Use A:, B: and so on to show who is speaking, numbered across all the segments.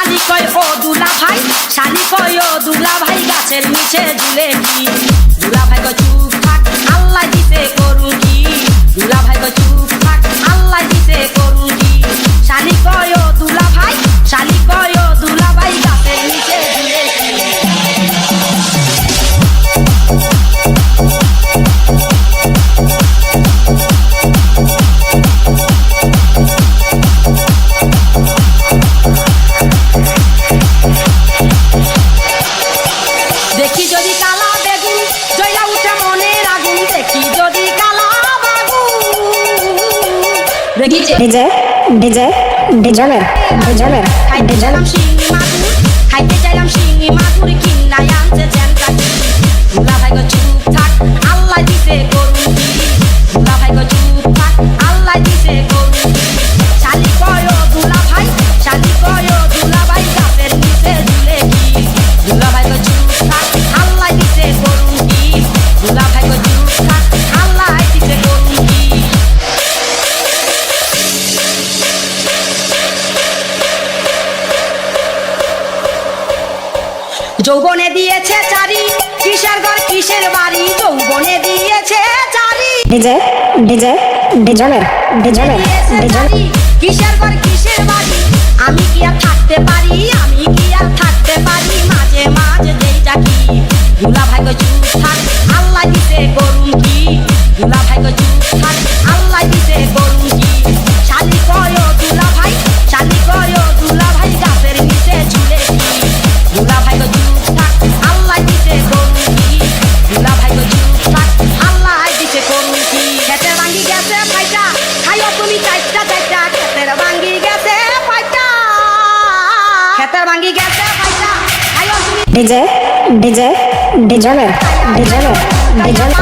A: শালি কয়, ও দুলা ভাই শালি কয়, ও দুলা ভাই গাছের নিচে ঝুলে কি দুলা ভাই কয় আগুন জয়লা উঠে মনের আগুন দেখি যদি কালা
B: ভেজে ভেজে ভেজবে ভেজবে
A: খাইতে চাইলাম শিঙি মাগুর খাইতে চাইলাম শিঙি মাগুর কিনায় আনতে যৌবনে দিয়েছে চারি কিসের ঘর কিসের বাড়ি? যৌবনে দিয়েছে চারি।
B: ডিজে ডিজে ডিজনের ডিজনের
A: ডিজনের কিসের ঘর কিসের বাড়ি? আমি কি আর থাকতে পারি? আমি কি আর থাকতে পারি? মাঝে মাঝে যেই ডাকি ভুলা ভাগ্য চুপ থাক আল্লাহ দিতে করুন কি?
B: ডিজে ডিজে ডিজনে
A: ডিজনে ডিজনে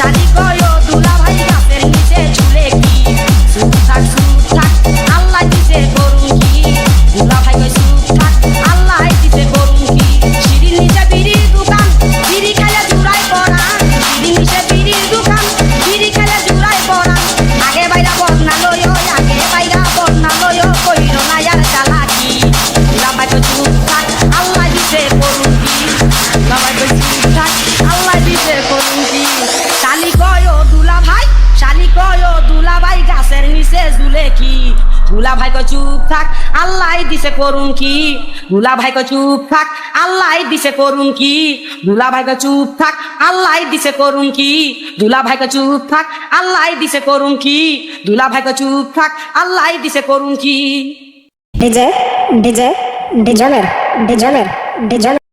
A: Chanico boy. দুলা ভাই কো চুপ থাক, আল্লাহ দিছে করুন কি? দুলা ভাই কো চুপ থাক, আল্লাহ দিছে করুন কি? দুলা ভাই কো চুপ থাক, আল্লাহ দিছে করুন কি? দুলা ভাই কো চুপ থাক, আল্লাহ দিছে করুন কি? দুলা ভাই কো চুপ থাক, আল্লাহ দিছে করুন কি?
B: DJ DJ ডিজনের ডিজনের ডিজনের